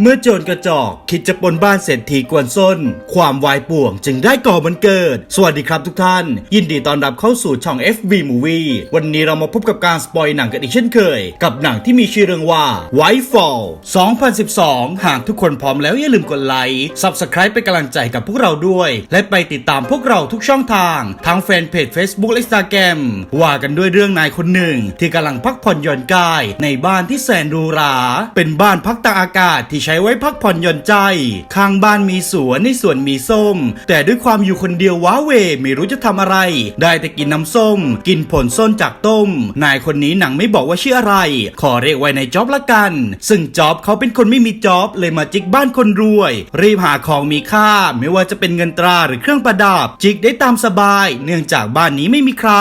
เมื่อโจรกระจอกคิดจะปล้นบ้านเศรษฐีกวนส้น ความวายป่วงจึงได้ก่อมันเกิด สวัสดีครับทุกท่าน ยินดีต้อนรับเข้าสู่ช่อง FB Movie วันนี้เรามาพบกับการสปอยหนังกันอีกเช่นเคย กับหนังที่มีชื่อเรื่องว่า White Fall 2012 หากทุกคนพร้อมแล้วอย่าลืมกดไลค์ Subscribe เป็นกำลังใจกับพวกเราด้วย และไปติดตามพวกเราทุกช่องทางทั้งแฟนเพจ Facebook และ Instagram ว่ากันด้วยเรื่องนายคนหนึ่ง ที่กำลังพักผ่อนหย่อนกายในบ้านที่แสนหรูหราเป็นบ้านพักตากอากาศที่ใช้ไว้พักผ่อนหย่อนใจ ข้างบ้านมีสวนในสวนมีส้ม แต่ด้วยความอยู่คนเดียวว้าเวไม่รู้จะทำอะไร ได้แต่กินน้ำส้ม กินผลส้นจากต้ม นายคนนี้หนังไม่บอกว่าชื่ออะไร ขอเรียกไว้ในจ็อบละกัน ซึ่งจ็อบเขาเป็นคนไม่มีจ็อบเลยมาจิกบ้านคนรวย รีบหาของมีค่า ไม่ว่าจะเป็นเงินตราหรือเครื่องประดับ จิกได้ตามสบาย เนื่องจากบ้านนี้ไม่มีใคร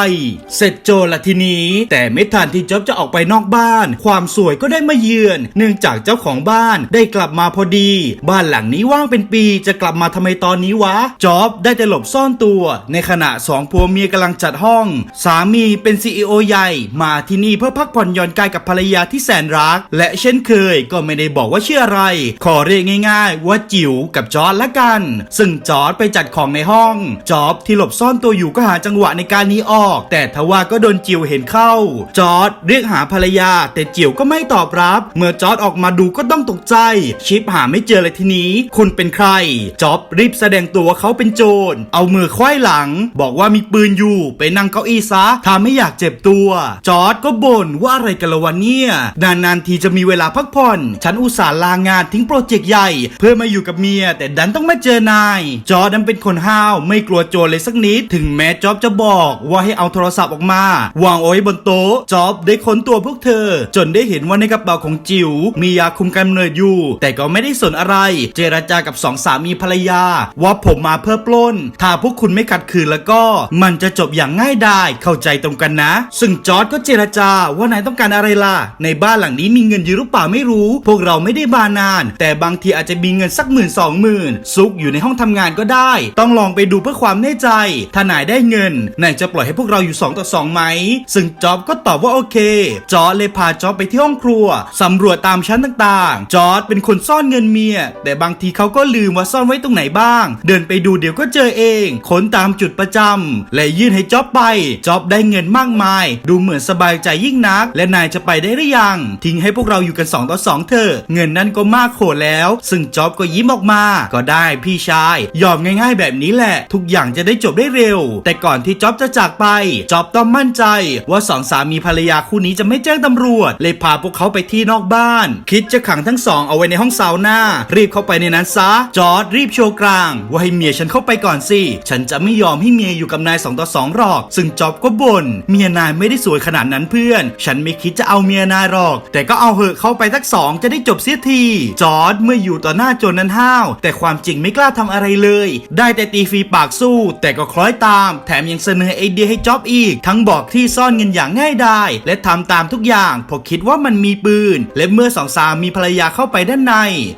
เสร็จโจละทีนี้ แต่ไม่ทันที่จ็อบจะออกไปนอกบ้าน ความสวยก็ได้มาเยือน เนื่องจากเจ้าของบ้านได้กลับมาพอดี บ้านหลังนี้ว่างเป็นปีจะกลับมาทำไมตอนนี้วะจ็อบได้แต่หลบซ่อนตัว ในขณะสองผัวเมียกำลังจัดห้อง สามีเป็นซีอใหญ่ มาที่นี่เพื่อพักผ่อนหย่อนกายกับภรรยาที่แสนรัก และเช่นเคยก็ไม่ได้บอกว่าชื่ออะไร ขอเรียกง่าย ๆ ว่าจิ๋วกับจอร์ดละกัน ซึ่งจอร์ดไปจัดของในห้องจอบที่หลบซ่อนตัวอยู่ก็หาจังหวะในการหนี้ออก แต่ทว่าก็โดนจิ๋วเห็นเข้า จอร์ดเรียกหาภรรยา แต่จิ๋วก็ไม่ตอบรับ เมื่อจอร์ดออกมาดูก็ต้องตกใจชิปหาไม่เจอเลยทีนี้ คุณเป็นใคร จ็อบรีบแสดงตัวว่าเขาเป็นโจร เอามือควายหลัง บอกว่ามีปืนอยู่ ไปนั่งเก้าอี้ซะถ้าไม่อยากเจ็บตัว จอร์ดก็บ่นว่าอะไรกันละวันเนี่ย นานๆทีจะมีเวลาพักผ่อน ฉันอุตส่าห์ลางานทิ้งโปรเจกต์ใหญ่ เพื่อมาอยู่กับเมีย แต่ดันต้องมาเจอนาย จอร์ดนั้นเป็นคนห้าว ไม่กลัวโจรเลยสักนิด ถึงแม้จ็อบจะบอกว่าให้เอาโทรศัพท์ออกมา วางเอาไว้บนโต๊ะ จ็อบได้ค้นตัวพวกเธอ จนได้เห็นว่าในกระเป๋าของจิ๋วมียาคุมกำเนิดอยู่แต่ก็ไม่ได้สนอะไร เจรจากับสองสามีภรรยา ว่าผมมาเพื่อปล้น ถ้าพวกคุณไม่ขัดขืนแล้วก็ มันจะจบอย่างง่ายดายเข้าใจตรงกันนะ ซึ่งจอร์ดก็เจรจาว่านายต้องการอะไรล่ะ ในบ้านหลังนี้มีเงินอยู่หรือเปล่าไม่รู้ พวกเราไม่ได้บานาน แต่บางทีอาจจะมีเงินสักหมื่นสองหมื่นซุกอยู่ในห้องทำงานก็ได้ ต้องลองไปดูเพื่อความแน่ใจ ถ้านายได้เงินนายจะปล่อยให้พวกเราอยู่ 2 ต่อ 2 ไหม ซึ่งจ็อบก็ตอบว่าโอเค จอร์ดเลยพาจ็อบไปที่ห้องครัวสำรวจตามชั้นต่างๆ จอร์ดเป็นคนซ่อนเงินเมีย แต่บางทีเขาก็ลืมว่าซ่อนไว้ตรงไหนบ้าง เดินไปดูเดี๋ยวก็เจอเอง ค้นตามจุดประจำและยื่นให้จ็อบไปจ็อบได้เงินมากมาย ดูเหมือนสบายใจยิ่งนัก และนายจะไปได้หรือยัง ทิ้งให้พวกเราอยู่กัน2ต่อ2เถอะเงินนั่นก็มากโขแล้ว ซึ่งจ็อบก็ยิ้มออกมา ก็ได้พี่ชาย ยอมง่ายๆแบบนี้แหละ ทุกอย่างจะได้จบได้เร็ว แต่ก่อนที่จ็อบจะจากไปจ็อบต้องมั่นใจว่าสองสามีภรรยาคู่นี้จะไม่แจ้งตำรวจ เลยพาพวกเขาไปที่นอกบ้าน คิดจะขังทั้งสองเอาไว้ในห้องซาวน่ารีบเข้าไปในนั้นซะจอร์ดรีบโชว์กลาง ว่าให้เมียฉันเข้าไปก่อนสิฉันจะไม่ยอมให้เมียอยู่กับนายสองต่อสองหรอก ซึ่งจอบก็บ่นเมียนายไม่ได้สวยขนาดนั้นเพื่อน ฉันไม่คิดจะเอาเมียนายหรอก แต่ก็เอาเหอะเข้าไปสักสองจะได้จบเสียทีจอร์ดเมื่ออยู่ต่อหน้าโจรนั้นห้าวแต่ความจริงไม่กล้าทำอะไรเลย ได้แต่ตีฟีปากสู้ แต่ก็คล้อยตาม แถมยังเสนอไอเดียให้จอบอีก ทั้งบอกที่ซ่อนเงินอย่างง่ายดายและทำตามทุกอย่างเพราะคิดว่ามันมีปืน และเมื่อสองสามีภรรยาเข้าไปด้านใน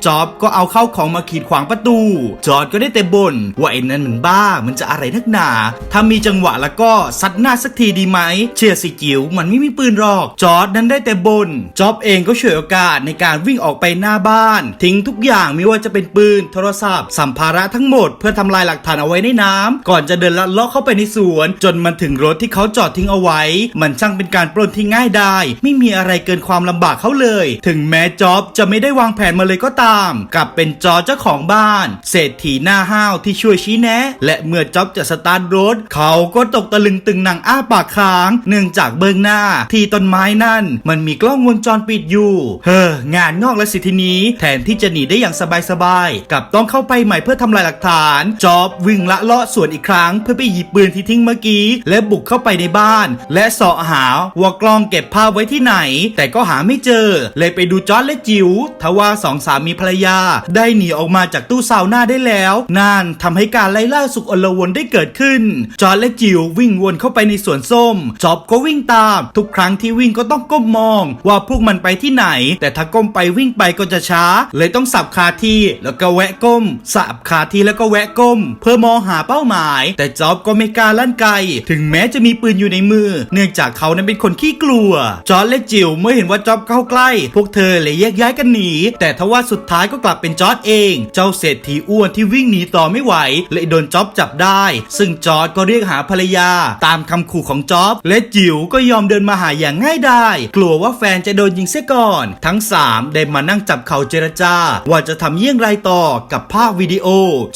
จ็อบก็เอาเข้าของมาขีดขวางประตู จอร์ดก็ได้แต่บ่นว่าไอ้นั่นมันบ้ามันจะอะไรนักหนา ถ้ามีจังหวะแล้วก็ซัดหน้าสักทีดีไหม เชื่อสิจิ๋วมันไม่มีปืนหรอก จอร์ดนั้นได้แต่บน่นจ็อบเองก็ฉวยโอกาสในการวิ่งออกไปหน้าบ้าน ทิ้งทุกอย่างไม่ว่าจะเป็นปืนโทรศัพท์ สัมภาระทั้งหมด เพื่อทำลายหลักฐานเอาไว้ในน้ำก่อนจะเดินลัดเลาะเข้าไปในสวน จนมันถึงรถที่เขาจอดทิ้งเอาไว้ มันช่างเป็นการปล้นที่ง่ายไดายไม่มีอะไรเกินความลำบากเขาเลย ถึงแม้จ็อบจะไม่ได้วางแผนมาเลยก็ตาม กลับเป็นจอเจ้าของบ้าน เศรษฐีหน้าห้าวที่ช่วยชี้แนะ และเมื่อจ็อบจะสตาร์ทรถ เขาก็ตกตะลึงตึงหนังอ้าปากค้าง เนื่องจากเบื้องหน้าที่ต้นไม้นั่น มันมีกล้องวงจรปิดอยู่ เฮ้องานงอกแล้วสิทีนี้ แทนที่จะหนีได้อย่างสบายๆกลับต้องเข้าไปใหม่เพื่อทำลายหลักฐานจ็อบวิ่งละเลาะสวนอีกครั้ง เพื่อไปหยิบปืนที่ทิ้งเมื่อกี้ และบุกเข้าไปในบ้าน และเสาะหาว่ากล้องเก็บภาพไว้ที่ไหน แต่ก็หาไม่เจอ เลยไปดูจอร์ดและจิ๋วทว่าสองสามีภรรยา ได้หนีออกมาจากตู้ซาวน่าได้แล้วนั่นทำให้การไล่ล่าสุกอลวนได้เกิดขึ้น จอร์ดและจิ๋ววิ่งวนเข้าไปในสวนส้มจอบก็วิ่งตาม ทุกครั้งที่วิ่งก็ต้องก้มมอง ว่าพวกมันไปที่ไหน แต่ถ้าก้มไปวิ่งไปก็จะช้า เลยต้องสับคาที่แล้วก็แวะก้ม สับคาที่แล้วก็แวะก้ม เพื่อมองหาเป้าหมาย แต่จอบก็ไม่กล้าลั่นไกล ถึงแม้จะมีปืนอยู่ในมือ เนื่องจากเขานั้นเป็นคนขี้กลัว จอร์ดและจิ๋วเมื่อเห็นว่าจอบเข้าใกล้ พวกเธอเลยแยกย้ายกันหนี แแต่ทว่าสุดท้ายก็กลับเป็นจอร์ดเอง เจ้าเศรษฐีอ้วนที่วิ่งหนีต่อไม่ไหวเลยโดนจ็อบจับได้ ซึ่งจอร์ดก็เรียกหาภรรยา ตามคำขู่ของจ็อบและจิ๋วก็ยอมเดินมาหาอย่างง่ายดายกลัวว่าแฟนจะโดนยิงเสียก่อน ทั้ง 3 ได้มานั่งจับเข่าเจรจา ว่าจะทำเยี่ยงไรต่อกับภาพวิดีโอ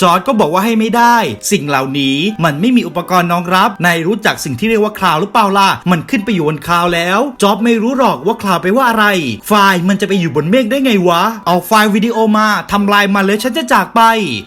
จอร์ดก็บอกว่าให้ไม่ได้ สิ่งเหล่านี้มันไม่มีอุปกรณ์รองรับนายรู้จักสิ่งที่เรียกว่าคลาวหรือเปล่าล่ะมันขึ้นไปอยู่บนคลาวแล้วจอบไม่รู้หรอกว่าคลาวไปว่าอะไร ไฟล์มันจะไปอยู่บนเมฆได้ไงวะเอาไฟล์วิดีโอมาทำลายมันเลยฉันจะจากไป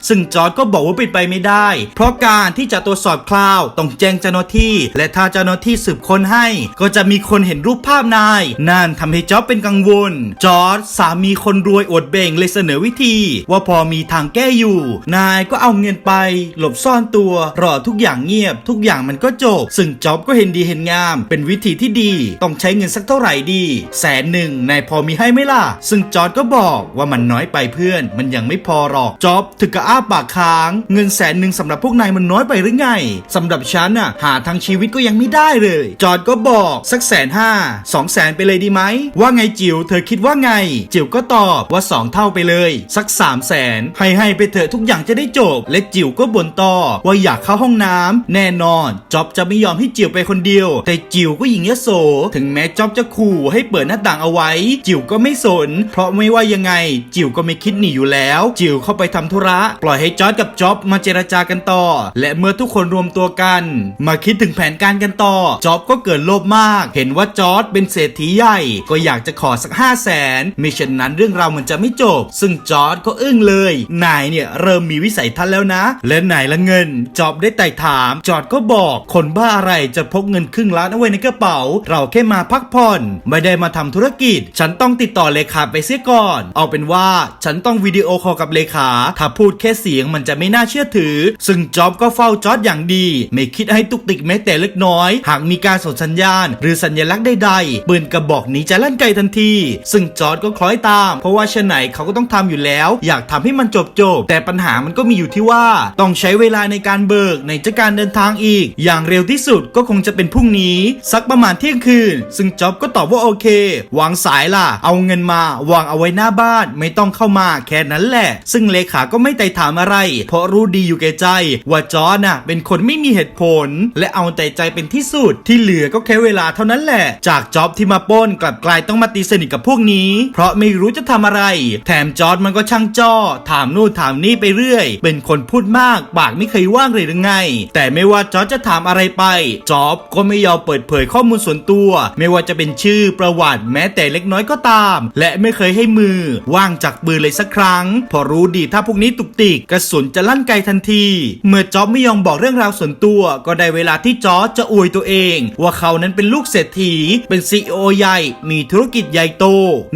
ซึ่งจอร์ดก็บอกว่าเป็นไปไม่ได้ เพราะการที่จะตรวจสอบคลาวต้องแจ้งเจ้าหน้าที่ และถ้าเจ้าหน้าที่สืบค้นให้ ก็จะมีคนเห็นรูปภาพนาย นั่นทำให้จอร์ดเป็นกังวล จอร์ดสามีคนรวยอดเบ่งเลยเสนอวิธี ว่าพอมีทางแก้อยู่ นายก็เอาเงินไป หลบซ่อนตัวรอทุกอย่างเงียบ ทุกอย่างมันก็จบ ซึ่งจ็อบก็เห็นดีเห็นงาม เป็นวิธีที่ดี ต้องใช้เงินสักเท่าไหร่ดี แสนหนึ่งนายพอมีให้ไหมล่ะ ซึ่งจอร์ดก็บอกว่ามันน้อยไปเพื่อน มันยังไม่พอหรอกจ็อบถึงกับอ้าปากค้าง เงินแสนหนึ่งสำหรับพวกนายมันน้อยไปหรือไงสำหรับฉันน่ะหาทางชีวิตก็ยังไม่ได้เลย จอดก็บอกสักแสนห้าสองแสนไปเลยดีไหม ว่าไงจิ๋วเธอคิดว่าไง จิ๋วก็ตอบว่าสองเท่าไปเลย สักสามแสนให้ให้ไปเถอะทุกอย่างจะได้จบ และจิ๋วก็บ่นต่อว่าอยากเข้าห้องน้ำแน่นอนจ็อบจะไม่ยอมให้จิ๋วไปคนเดียว แต่จิ๋วก็ยิงยโส ถึงแม้จ็อบจะขู่ให้เปิดหน้าต่างเอาไว้ จิ๋วก็ไม่สน เพราะไม่ว่ายังไงจิ๋วก็ไม่คิดหนีอยู่แล้ว จิ๋วเข้าไปทำธุระ ปล่อยให้จอร์ดกับจ็อบมาเจรจากันต่อ และเมื่อทุกคนรวมตัวกัน มาคิดถึงแผนการกันต่อ จ็อบก็เกิดโลภมาก เห็นว่าจอร์ดเป็นเศรษฐีใหญ่ ก็อยากจะขอสักห้าแสนมิเช่นนั้นเรื่องราวมันจะไม่จบ ซึ่งจอร์ดก็อึ้งเลย นายเนี่ยเริ่มมีวิสัยทัศน์แล้วนะ และไหนละเงิน จ็อบได้ไต่ถาม จอร์ดก็บอกคนบ้าอะไรจะพกเงินครึ่งล้านเอาไว้ในกระเป๋า เราแค่มาพักผ่อน ไม่ได้มาทำธุรกิจ ฉันต้องติดต่อเลขาไปเสียก่อนเอาเป็นว่าฉันต้องวิดีโอคอลกับเลขา ถ้าพูดแค่เสียงมันจะไม่น่าเชื่อถือ ซึ่งจ็อบก็เฝ้าจอดอย่างดี ไม่คิดให้ตุกติกแม้แต่เล็กน้อย หากมีการส่งสัญญาณ หรือสัญลักษณ์ใดๆปืนกระบอกนี้จะลั่นไกลทันที ซึ่งจอดก็คล้อยตาม เพราะว่าเช่นไหนเขาก็ต้องทำอยู่แล้ว อยากทำให้มันจบจบๆแต่ปัญหามันก็มีอยู่ที่ว่าต้องใช้เวลาในการเบิกในจะการเดินทางอีก อย่างเร็วที่สุดก็คงจะเป็นพรุ่งนี้ สักประมาณเที่ยงคืน ซึ่งจ็อบก็ตอบว่าโอเค วางสายล่ะ เอาเงินมาวางเอาไว้หน้าบ้านไม่ต้องเข้ามาแค่นั้นแหละ ซึ่งเลขาก็ไม่ไต่ถามอะไร เพราะรู้ดีอยู่แก่ใจ ว่าจอร์ดน่ะเป็นคนไม่มีเหตุผล และเอาแต่ใจเป็นที่สุด ที่เหลือก็แค่เวลาเท่านั้นแหละ จากจ็อบที่มาป้นกลับกลายต้องมาตีสนิทกับพวกนี้ เพราะไม่รู้จะทำอะไร แถมจอร์ดมันก็ช่างจ้อ ถามนู่นถามนี่ไปเรื่อย เป็นคนพูดมาก ปากไม่เคยว่างเลยหรือไง แต่ไม่ว่าจอร์ดจะถามอะไรไปจอบก็ไม่ยอมเปิดเผยข้อมูลส่วนตัว ไม่ว่าจะเป็นชื่อประวัติแม้แต่เล็กน้อยก็ตาม และไม่เคยให้มือว่างจากปืนเลยสักครั้ง พอรู้ดีถ้าพวกนี้ตุกติกกระสุนจะลั่นไกลทันที เมื่อจ๊อบไม่ยอมบอกเรื่องราวส่วนตัว ก็ได้เวลาที่จ๊อร์จะอวยตัวเอง ว่าเขานั้นเป็นลูกเศรษฐี เป็นซีอใหญ่ มีธุรกิจใหญ่โต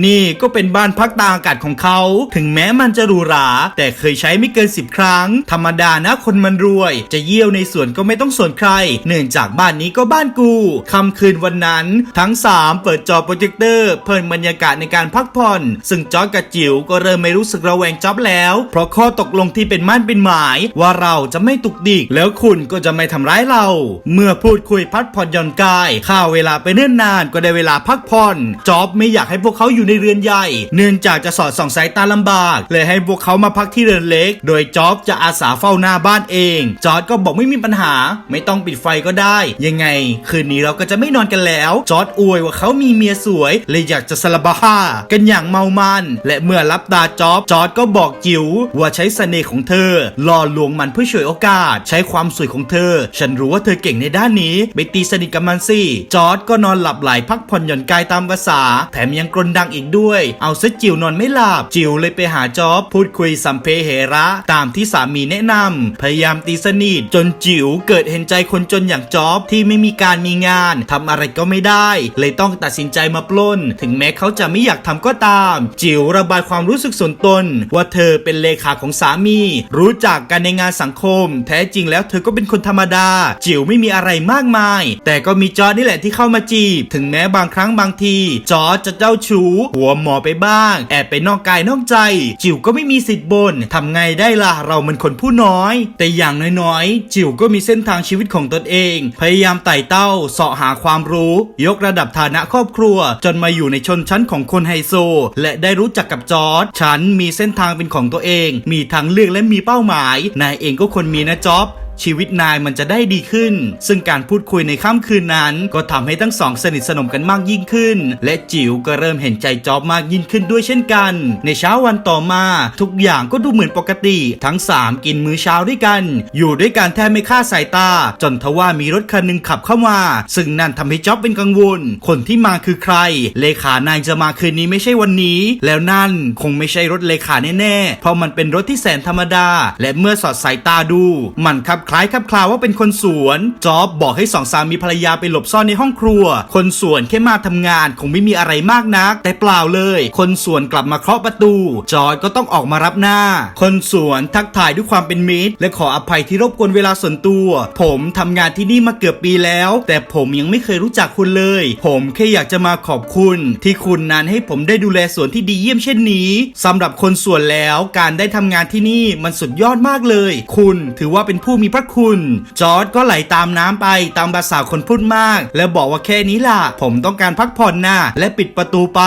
นี่ก็เป็นบ้านพักตากอากาศของเขา ถึงแม้มันจะหรูหรา แต่เคยใช้ไม่เกิน10ครั้ง ธรรมดานะคนมันรวย จะเยี่ยวในสวนก็ไม่ต้องสนใคร เนื่องจากบ้านนี้ก็บ้านกูค่ำคืนวันนั้น ทั้ง 3 เปิดจอโปรเจคเตอร์ เพิ่มบรรยากาศในการพักผ่อน ซึ่งจอร์จกับจิ๋วก็เริ่มไม่รู้สึกระแวงจ็อบแล้ว เพราะข้อตกลงที่เป็นมั่นเป็นหมาย ว่าเราจะไม่ตุกดิก แล้วคุณก็จะไม่ทำร้ายเรา เมื่อพูดคุยพักผ่อนหย่อนกายข้าวเวลาไปเนิ่นนานก็ได้เวลาพักผ่อนจ็อบไม่อยากให้พวกเขาอยู่ในเรือนใหญ่ เนื่องจากจะสอดส่องสายตาลำบาก เลยให้พวกเขามาพักที่เรือนเล็ก โดยจ็อบจะอาสาเฝ้าหน้าบ้านเอง จอร์ดก็บอกไม่มีปัญหา ไม่ต้องปิดไฟก็ได้ ยังไง คืนนี้เราก็จะไม่นอนกันแล้ว จอร์ดอวยว่าเขามีเมียสวย เลยอยากจะสลบฮ่ากันอย่างเมามันและเมื่อรับตาจอบจอร์ดก็บอกจิ๋วว่าใช้เสน่ห์ของเธอล่อลวงมันเพื่อฉวยโอกาส ใช้ความสวยของเธอ ฉันรู้ว่าเธอเก่งในด้านนี้ไปตีสนิทกับมันสิจอร์ดก็นอนหลับไหลพักผ่อนหย่อนกายตามภาษา แถมยังกรนดังอีกด้วย เอาซะจิ๋วนอนไม่หลับจิ๋วเลยไปหาจอบพูดคุยสัมเพเหระ ตามที่สามีแนะนำพยายามตีสนิทจนจิ๋วเกิดเห็นใจคนจนอย่างจอบที่ไม่มีการมีงานทำอะไรก็ไม่ได้ เลยต้องตัดสินใจมาปล้น ถึงแม้เขาจะไม่อยากทำก็ตาม จิ๋วระบายความรู้สึกส่วนตน ว่าเธอเป็นเลขาของสามี รู้จักกันในงานสังคม แท้จริงแล้วเธอก็เป็นคนธรรมดา จิ๋วไม่มีอะไรมากมาย แต่ก็มีจอร์นี่แหละที่เข้ามาจีบ ถึงแม้บางครั้งบางที จอร์จจะเจ้าชู้ หัวหมอไปบ้าง แอบไปนอกกายนอกใจ จิ๋วก็ไม่มีสิทธิ์บนทำไงได้ล่ะเรามันคนผู้น้อย แต่อย่างน้อยๆ จิ๋วก็มีเส้นทางชีวิตของตนเอง พยายามไต่เต้าเสาะหาความรู้ ยกระดับฐานะครอบครัว จนมาอยู่ในชนชั้นของคนไฮโซ และได้รู้จักกับจอร์ดฉันมีเส้นทางเป็นของตัวเอง มีทางเลือกและมีเป้าหมาย นายเองก็ควรมีนะจ๊อบ ชีวิตนายมันจะได้ดีขึ้น ซึ่งการพูดคุยในค่ำคืนนั้น ก็ทำให้ทั้งสองสนิทสนมกันมากยิ่งขึ้น และจิ๋วก็เริ่มเห็นใจจ๊อบมากยิ่งขึ้นด้วยเช่นกัน ในเช้าวันต่อมา ทุกอย่างก็ดูเหมือนปกติ ทั้ง 3 กินมื้อเช้าด้วยกัน อยู่ด้วยกันแทบไม่ฆ่าสายตา จนทว่ามีรถคันหนึ่งขับเข้ามา ซึ่งนั่นทำให้จ๊อบเป็นกังวล คนที่มาคือใคร เลขานายจะมาคืนนี้ไม่ใช่วันนี้ แล้วนั่นคงไม่ใช่รถเลขาแน่ๆเพราะมันเป็นรถที่แสนธรรมดา และเมื่อสอดสายตาดู มันขับคล้ายขับคลาว่าเป็นคนสวนจอบบอกให้สองสามีภรรยาไปหลบซ่อนในห้องครัว คนสวนแค่มาทำงานคงไม่มีอะไรมากนัก แต่เปล่าเลย คนสวนกลับมาเคาะประตู จอยก็ต้องออกมารับหน้า คนสวนทักทายด้วยความเป็นมิตร และขออภัยที่รบกวนเวลาส่วนตัว ผมทำงานที่นี่มาเกือบปีแล้ว แต่ผมยังไม่เคยรู้จักคุณเลย ผมแค่อยากจะมาขอบคุณ ที่คุณนั้นให้ผมได้ดูแลสวนที่ดีเยี่ยมเช่นนี้สำหรับคนสวนแล้วการได้ทำงานที่นี่มันสุดยอดมากเลย คุณถือว่าเป็นผู้มีพระคุณ จอร์ดก็ไหลตามน้ำไปตามภาษาคนพูดมาก แล้วบอกว่าแค่นี้ล่ะ ผมต้องการพักผ่อนนะและปิดประตูไป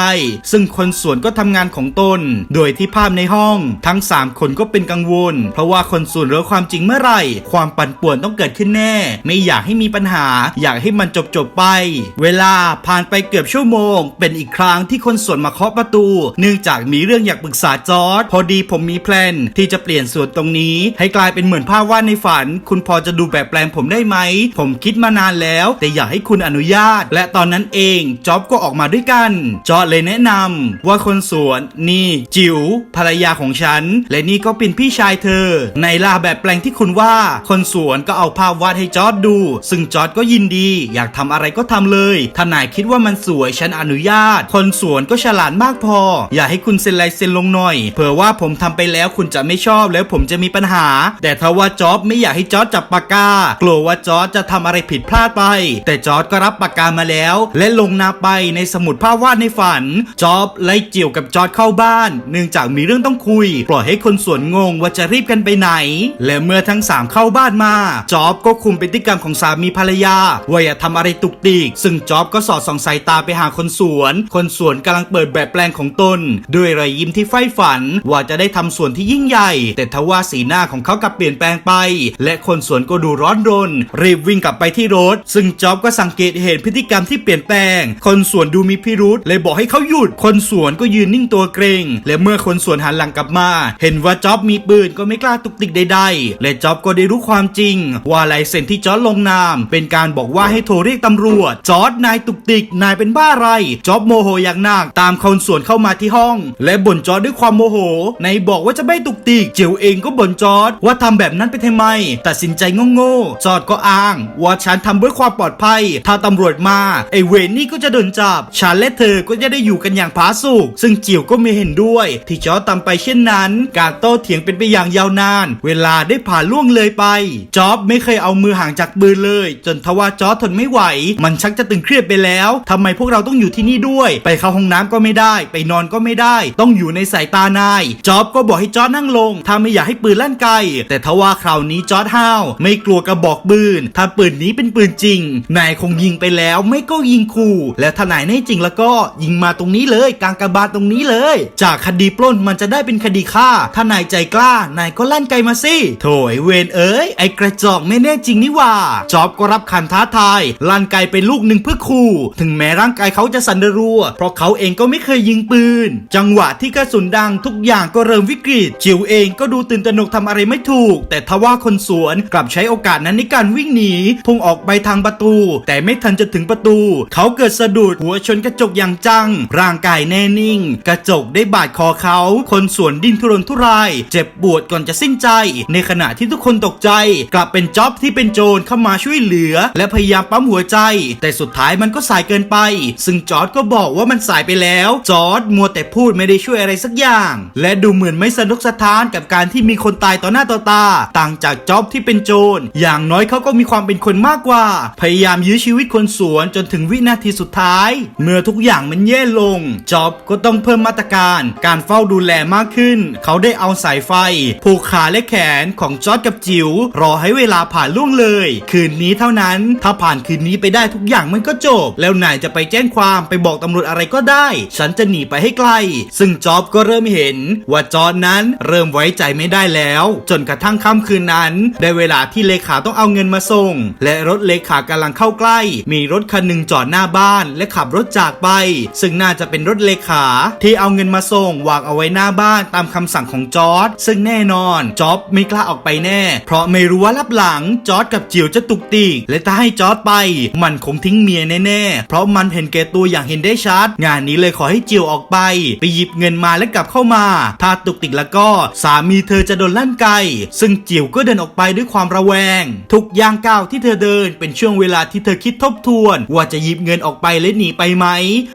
ซึ่งคนสวนก็ทำงานของตน โดยที่ภาพในห้อง ทั้ง 3 คนก็เป็นกังวล เพราะว่าคนสวนรู้ความจริงเมื่อไหร่ ความปั่นป่วนต้องเกิดขึ้นแน่ ไม่อยากให้มีปัญหา อยากให้มันจบจบๆไป เวลาผ่านไปเกือบชั่วโมง เป็นอีกครั้งที่คนสวนมาเคาะประตู เนื่องจากมีเรื่องอยากปรึกษาจอร์ดพอดีผมมีแพลนที่จะเปลี่ยนสวนตรงนี้ ให้กลายเป็นเหมือนภาพวาดในฝันคุณพอจะดูแบบแปลงผมได้ไหม ผมคิดมานานแล้ว แต่อยากให้คุณอนุญาต และตอนนั้นเองจ็อบก็ออกมาด้วยกันจอร์ดเลยแนะนำว่าคนสวนนี่ จิ๋วภรรยาของฉัน และนี่ก็เป็นพี่ชายเธอ ในลาแบบแปลงที่คุณว่า คนสวนก็เอาภาพวาดให้จอร์ดดู ซึ่งจอร์ดก็ยินดี อยากทำอะไรก็ทำเลยถ้านายคิดว่ามันสวยฉันอนุญาต คนสวนก็ฉลาดมากพอ อย่าให้คุณเซ็นลายเซ็นลงหน่อยเผื่อว่าผมทำไปแล้วคุณจะไม่ชอบแล้วผมจะมีปัญหา แต่ถ้าว่าจอร์ดไม่อยากให้จอร์ดจับปากกา กลัวว่าจอร์ดจะทำอะไรผิดพลาดไป แต่จอร์ดก็รับปากกามาแล้ว และลงนาไปในสมุดภาพวาดในฝันจอบไล่เจียวกับจอร์ดเข้าบ้าน เนื่องจากมีเรื่องต้องคุย ปล่อยให้คนสวนงงว่าจะรีบกันไปไหน และเมื่อทั้งสามเข้าบ้านมา จอบก็คุมพฤติกรรมของสามีภรรยาว่าอย่าทำอะไรตุกติก ซึ่งจอบก็สอดส่องสายตาไปหาคนสวน คนสวนกำลังเปิดแบบแปลงของตน ด้วยรอยยิ้มที่ใฝ่ฝัน ว่าจะได้ทำสวนที่ยิ่งใหญ่ แต่ทว่าสีหน้าของเขากลับเปลี่ยนแปลงไป และคนสวนก็ดูร้อนรน รีบวิ่งกลับไปที่รถ ซึ่งจ็อบก็สังเกตเห็นพฤติกรรมที่เปลี่ยนแปลง คนสวนดูมีพิรุษเลยบอกให้เขาหยุด คนสวนก็ยืนนิ่งตัวเกรง และเมื่อคนสวนหันหลังกลับมา เห็นว่าจ็อบมีปืนก็ไม่กล้าตุกติกใดๆ และจ็อบก็ได้รู้ความจริง ว่าลายเซ็นที่จอร์ดลงนาม เป็นการบอกว่าให้โทรเรียกตำรวจจอร์ดนายตุกติกนายเป็นบ้าอะไรจ็อบโมโหอย่างหนักตามคนสวนเข้ามาที่ห้อง และบ่นจอร์ดด้วยความโมโหนายบอกว่าจะไม่ตุกติกเจียวเองก็บ่นจอร์ดว่าทำแบบนั้นไปทำไมตัดสินใจโง่ๆจอร์ดก็อ้าง ว่าฉันทำเพื่อความปลอดภัย ถ้าตำรวจมาไอเวนนี่ก็จะโดนจับ ฉันและเธอก็จะได้อยู่กันอย่างผาสุกซึ่งจิ๋วก็ไม่เห็นด้วย ที่จอร์ดทำไปเช่นนั้น การโต้เถียงเป็นไปอย่างยาวนาน เวลาได้ผ่านล่วงเลยไปจอบไม่เคยเอามือห่างจากปืนเลย จนทว่าจอร์ดทนไม่ไหว มันชักจะตึงเครียดไปแล้วทำไมพวกเราต้องอยู่ที่นี่ด้วย ไปเข้าห้องน้ำก็ไม่ได้ ไปนอนก็ไม่ได้ ต้องอยู่ในสายตานายจอบก็บอกให้จอร์ดนั่งลงถ้าไม่อยากให้ปืนลั่นไกลแต่ทว่าคราวนี้จอร์ดห้าวไม่กลัวกระบอกปืน ถ้าปืนนี้เป็นปืนจริง นายคงยิงไปแล้วไม่ก็ยิงขู่ แล้วถ้านายแน่จริงแล้วก็ยิงมาตรงนี้เลยกลางกระบาลตรงนี้เลย จากคดีปล้นมันจะได้เป็นคดีฆ่า ถ้านายใจกล้านายก็ลั่นไกลมาสิโถไอเวนเอ้ยไอกระจอกไม่แน่จริงนี่ว่าจอบก็รับคำท้าทายลั่นไกลไปลูกหนึ่งเพื่อขู่ถึงแม้ร่างกายเขาจะสันระรัว เพราะเขาเองก็ไม่เคยยิงปืน จังหวะที่กระสุนดังทุกอย่างก็เริ่มวิกฤตจิวเองก็ดูตื่นตระหนกทำอะไรไม่ถูก แต่ทว่าคนสวน กลับใช้โอกาสนั้นในการวิ่งหนีพุ่งออกไปทางประตู แต่ไม่ทันจะถึงประตู เขาเกิดสะดุดหัวชนกระจกอย่างจัง ร่างกายแน่นิ่ง กระจกได้บาดคอเขา คนสวนดิ้นทุรนทุราย เจ็บปวดก่อนจะสิ้นใจ ในขณะที่ทุกคนตกใจ กลับเป็นจ็อบที่เป็นโจรเข้ามาช่วยเหลือ และพยายามปั๊มหัวใจ แต่สุดท้ายมันก็สายเกินไป ซึ่งจอร์ดก็บอกว่ามันสายไปแล้วจอร์ดมัวแต่พูดไม่ได้ช่วยอะไรสักอย่าง และดูเหมือนไม่สนุกสถานกับการที่มีคนตายต่อหน้าต่อตา ต่างจากจ็อบที่เป็นโจร อย่างน้อยเขาก็มีความเป็นคนมากกว่า พยายามยื้อชีวิตคนสวนจนถึงวินาทีสุดท้าย เมื่อทุกอย่างมันแย่ลง จ็อบก็ต้องเพิ่มมาตรการ การเฝ้าดูแลมากขึ้น เขาได้เอาสายไฟ ผูกขาและแขนของจอร์ดกับจิ๋วรอให้เวลาผ่านล่วงเลย คืนนี้เท่านั้น ถ้าผ่านคืนนี้ไปได้ทุกอย่างมันก็จบ แล้วนายจะไปแจ้งความไปบอกตำรวจอะไรก็ได้ ฉันจะหนีไปให้ไกล ซึ่งจอบก็เริ่มเห็น ว่าจอร์ดนั้นเริ่มไว้ใจไม่ได้แล้ว จนกระทั่งค่ำคืนนั้นได้เวลาที่เลขาต้องเอาเงินมาส่ง และรถเลขากำลังเข้าใกล้ มีรถคันหนึ่งจอดหน้าบ้าน และขับรถจากไป ซึ่งน่าจะเป็นรถเลขา ที่เอาเงินมาส่งวางเอาไว้หน้าบ้านตามคำสั่งของจอร์ดซึ่งแน่นอนจอบไม่กล้าออกไปแน่ เพราะไม่รู้ว่ารับหลังจอร์ดกับจิ๋วจะตุกติกและถ้าให้จอร์ดไป มันคงทิ้งเมียแน่ๆเพราะมันเห็นแก่ตัวอย่างเห็นได้ชัด งานนี้เลยขอให้จิ๋วออกไป ไปหยิบเงินมาและกลับเข้ามา ถ้าตุกติกแล้วก็สามีเธอจะโดนลั่นไกซึ่งจิ๋วก็เดินออกไปด้วยความระแวง ทุกย่างก้าวที่เธอเดิน เป็นช่วงเวลาที่เธอคิดทบทวน ว่าจะหยิบเงินออกไปและหนีไปไหม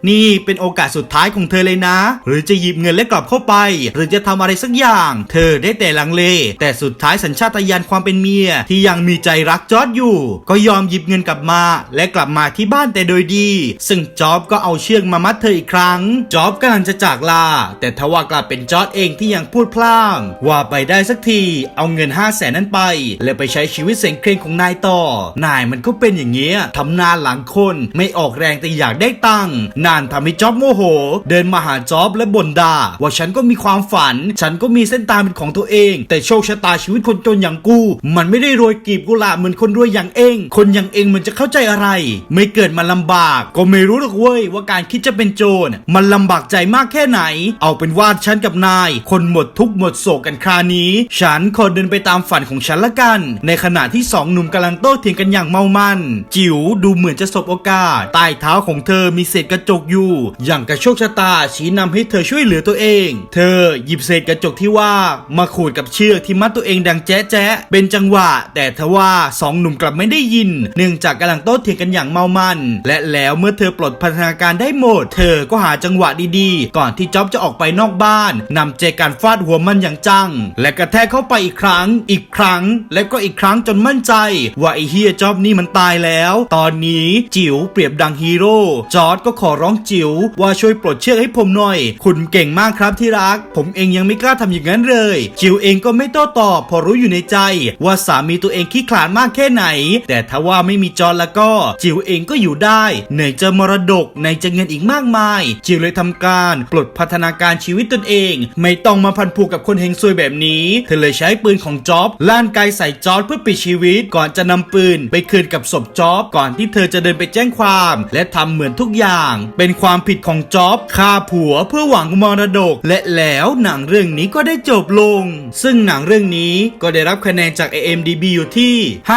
นี่เป็นโอกาสสุดท้ายของเธอเลยนะ หรือจะหยิบเงินและกลับเข้าไป หรือจะทำอะไรสักอย่าง เธอได้แต่ลังเล แต่สุดท้ายสัญชาตญาณความเป็นเมีย ที่ยังมีใจรักจอร์ดอยู่ ก็ยอมหยิบเงินกลับมา และกลับมาที่บ้านแต่โดยดี ซึ่งจอบก็เอาเชือกมามัดเธออีกครั้งจอบกำลังจะจากลา แต่ทว่ากลับเป็นจอร์ดเองที่ยังพูดพล่างว่าไปได้สักที เอาเงิน5 0 0แสนนั้นไปและไปใช้ชีวิตเสียงเคร่งของนายต่อ นายมันก็เป็นอย่างเงี้ยทำนานหลังคนไม่ออกแรงแต่อยากได้ตังค์นานทำให้จอบโมโห เดินมาหาจอบและบ่นด่าว่าฉันก็มีความฝัน ฉันก็มีเส้นทางเป็นของตัวเอง แต่โชคชะตาชีวิตคนจนอย่างกู มันไม่ได้โรยกีบกุหลาบเหมือนคนรวยอย่างเอง คนอย่างเองมันจะเข้าใจอะไร ไม่เกิดมาลำบาก ก็ไม่รู้หรอกเว้ยว่าการคิดจะเป็นโจรมันลำบากใจมากแค่ไหน เอาเป็นว่าฉันกับนาย คนหมดทุกข์หมดโศกกันครานี้ ฉันขอเดินไปตามฝันของฉันละกัน ในขณะที่สองหนุ่มกำลังโต้เถียงกันอย่างเมามัน จิ๋วดูเหมือนจะสบโอกาส ใต้เท้าของเธอมีเศษกระจกอยู่ อย่างกระโชคชะตาชี้นำให้เธอช่วยเหลือตัวเอง เธอหยิบเศษกระจกที่ว่ามาขูดกับเชือกที่มัดตัวเองดังแจ๊ะแจ๊ะเป็นจังหวะ แต่ทว่าสองหนุ่มกลับไม่ได้ยิน เนื่องจากกำลังโต้เถียงกันอย่างเมามัน และแล้วเมื่อเธอปลดพันธนาการได้หมด เธอก็หาจังหวะดีๆ ก่อนที่จ๊อบจะออกไปนอกบ้านนำเจกันฟาดหัวมันอย่างจัง และกระแทกเข้าไปอีกครั้ง อีกครั้งและก็อีกครั้งจนมั่นใจ ว่าไอเฮียจอบนี่มันตายแล้ว ตอนนี้จิ๋วเปรียบดังฮีโร่จอร์ดก็ขอร้องจิ๋วว่าช่วยปลดเชือกให้ผมหน่อย คุณเก่งมากครับที่รัก ผมเองยังไม่กล้าทำอย่างนั้นเลย จิ๋วเองก็ไม่โต้ตอบเพอรู้อยู่ในใจ ว่าสามีตัวเองขี้ขลาดมากแค่ไหน แต่ถ้าว่าไม่มีจอร์ดแล้วก็ จิ๋วเองก็อยู่ได้ไหนจะมรดกไหนจะเงินอีกมากมาย จิ๋วเลยทำการปลดพัฒนาการชีวิตตนเอง ไม่ต้องมาพันผูกกับคนเฮงซวยแบบนี้ เธอเลยใช้ปืนของจ็อบล่านไกใส่จอร์ดเพื่อปิดชีวิต ก่อนจะนำปืน ไปคืนกับศพจอบก่อนที่เธอจะเดินไปแจ้งความ และทำเหมือนทุกอย่าง เป็นความผิดของจอบฆ่าผัวเพื่อหวังมรดก และแล้วหนังเรื่องนี้ก็ได้จบลง ซึ่งหนังเรื่องนี้ก็ได้รับคะแนนจาก AMDB อยู่ที่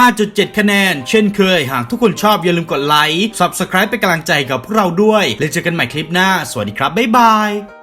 5.7 คะแนน เช่นเคย หากทุกคนชอบอย่าลืมกดไลค์ Subscribe เป็นกำลังใจกับพวกเราด้วย แล้วเจอกันใหม่คลิปหน้า สวัสดีครับ บ๊ายบาย